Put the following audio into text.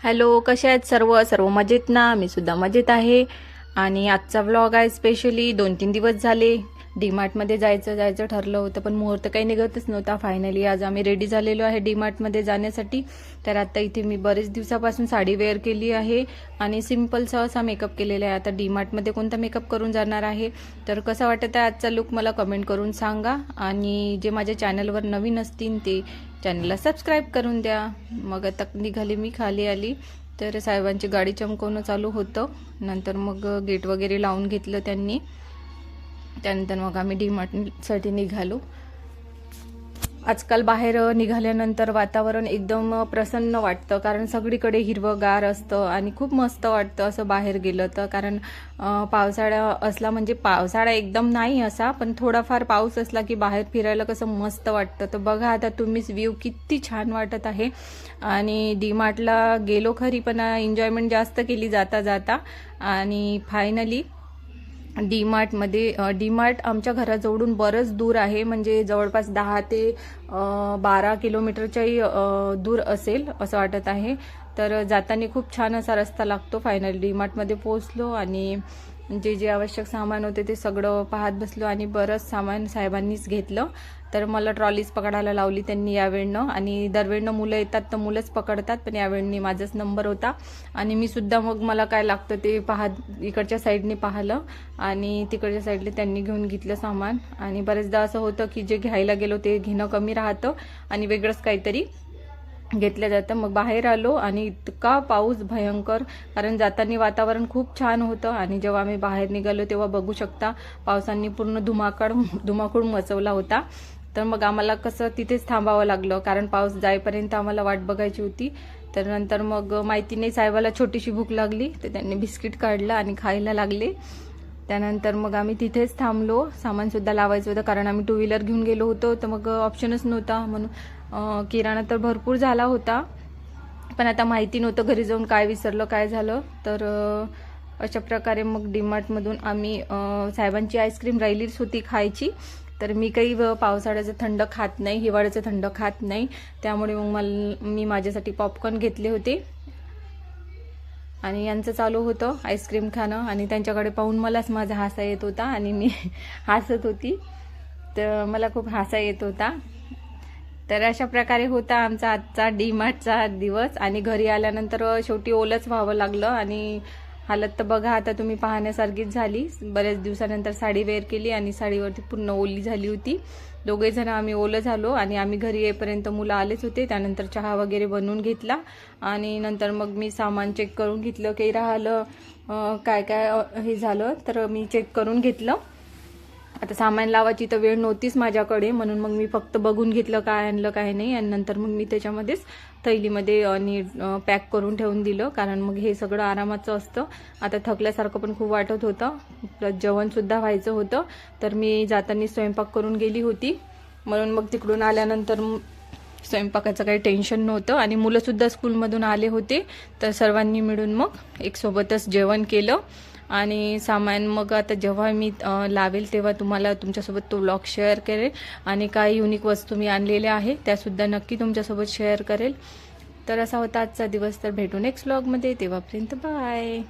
Hello कसे आहेत सर्व? सर्व मजेत ना? मी सुद्धा मजेत आहे. आणि आजचा व्लॉग आहे स्पेशली दोन तीन दिवस झाले. डीमार्टमध्ये जायचं जायचं ठरलं होतं पण मुहूर्त काही निघतच नव्हता. फायनली आज आम्ही रेडी झालेलो आहे डीमार्टमध्ये जाण्यासाठी. तर आता इथे मी बरेच दिवसापासून साडी वेअर केली आहे आणि सिंपल सहसा मेकअप केलेला आहे. आता डीमार्टमध्ये कोणता मेकअप करून जाणार आहे? तर कसा वाटत आहे आजचा लुक मला कमेंट करून सांगा. आणि जे माझ्या चॅनलवर नवीन असतील ते चॅनलला सबस्क्राईब करून द्या. मग आता निघाली मी खाली आली. तर साहेबांची गाडी चमकवणं चालू होतं. नंतर मग गेट वगैरे लावून घेतलं त्यांनी. त्यानंतर मग आम्ही डीमार्टसाठी निघालो. आजकाल बाहेर निघाल्यानंतर वातावरण एकदम प्रसन्न वाटतं कारण सगळीकडे हिरवंगार असतं आणि खूप मस्त वाटतं असं बाहेर गेलं तर. कारण पावसाळा असला म्हणजे पावसाळा एकदम नाही असा पण थोडाफार पाऊस असला की बाहेर फिरायला कसं मस्त वाटतं. तर बघा आता तुम्हीच व्ह्यू किती छान वाटत आहे. आणि डीमार्टला गेलो खरी पण एन्जॉयमेंट जास्त केली जाता जाता. आणि फायनली डी मार्टमध्ये डी मार्ट आमच्या घराजवळून बरंच दूर आहे. म्हणजे जवळपास दहा ते बारा किलोमीटरच्याही दूर असेल असं वाटत आहे. तर जाताना खूप छान असा रस्ता लागतो फायनल डी मार्टमध्ये पोहोचलो आणि जे जे आवश्यक सामान होते ते सगळं पाहत बसलो आणि बरंच सामान साहेबांनीच घेतलं. तर मला ट्रॉलीज पकडायला लावली त्यांनी यावेळनं आणि दरवेळनं मुलं येतात तर मुलंच पकडतात पण यावेळनी माझाच नंबर होता. आणि मी सुद्धा मग मला काय लागतं ते पाहत इकडच्या साईडने पाहिलं आणि तिकडच्या साईडने त्यांनी घेऊन घेतलं सामान. आणि बरेचदा असं होतं की जे घ्यायला गेलो ते घेणं कमी राहतं आणि वेगळंच काहीतरी घेतलं जातं. मग बाहेर आलो आणि इतका पाऊस भयंकर कारण जाताना वातावरण खूप छान होतं आणि जेव्हा आम्ही बाहेर निघालो तेव्हा बघू शकता पावसांनी पूर्ण धुमाकड धुमाकूळ मचवला होता. तर मग आम्हाला कसं तिथेच थांबावं लागलं कारण पाऊस जाईपर्यंत आम्हाला वाट बघायची होती. तर नंतर मग माहिती नाही साहेबाला छोटीशी भूक लागली तर त्यांनी बिस्किट काढलं आणि खायला लागले. त्यानंतर मग आम्ही तिथेच थांबलो. सामानसुद्धा लावायचं होतं कारण आम्ही टू व्हीलर घेऊन गेलो होतो. तर मग ऑप्शनच नव्हता. म्हणून किराणा तर भरपूर झाला होता. पण आता माहिती नव्हतं घरी जाऊन काय विसरलं काय झालं. तर अशा प्रकारे मग डीमार्टमधून आम्ही साहेबांची आईस्क्रीम राहिलीच होती खायची. तर मी काही व- पावसाळ्याचं थंड खात नाही हिवाळ्याचं थंड खात नाही. त्यामुळे मग मला मी माझ्यासाठी पॉपकॉर्न घेतले होते. आणि यांचं चालू होतं आईस्क्रीम खाणं आणि त्यांच्याकडे पाहून मलाच माझा हासा येत होता आणि मी हसत होती. तर मला खूप हासा येत होता. तर अशा प्रकारे होता आमचा आजचा डीमार्टचा दिवस आणि घरी आल्यानंतर शेवटी ओलंच व्हावं लागलं आणि हालत तर बघा आता तुम्ही पाहण्यासारखीच झाली. बऱ्याच दिवसानंतर साडी वेअर केली आणि साडीवरती पूर्ण ओली झाली होती. दोघे जण आम्ही ओलं झालो आणि आम्ही घरी येईपर्यंत मुलं आलेच होते. त्यानंतर चहा वगैरे बनवून घेतला आणि नंतर मग मी सामान चेक करून घेतलं काही राहिलं काय काय हे झालं तर मी चेक करून घेतलं. आता सामान लावायची तर वेळ नव्हतीच माझ्याकडे म्हणून मग मी फक्त बघून घेतलं काय आणलं काय नाही. आणि नंतर मग मी त्याच्यामध्येच थैलीमध्ये आणि पॅक करून ठेवून दिलं. कारण मग हे सगळं आरामाचं असतं. आता थकल्यासारखं पण खूप वाटत होतं. प्लस जेवणसुद्धा व्हायचं होतं. तर मी जाताना स्वयंपाक करून गेली होती. म्हणून मग तिकडून आल्यानंतर स्वयंपाकाचं काही टेन्शन नव्हतं. आणि मुलंसुद्धा स्कूलमधून आले होते. तर सर्वांनी मिळून मग एकसोबतच जेवण केलं. आणि सामान मग आता जेव्हा मी लावेल तेव्हा तुम्हाला तुमच्यासोबत तो ब्लॉग शेअर करेल. आणि काही युनिक वस्तू मी आणलेल्या आहे त्यासुद्धा नक्की तुमच्यासोबत शेअर करेल. तर असा होता आजचा दिवस. तर भेटू नेक्स्ट ब्लॉगमध्ये तेव्हापर्यंत बाय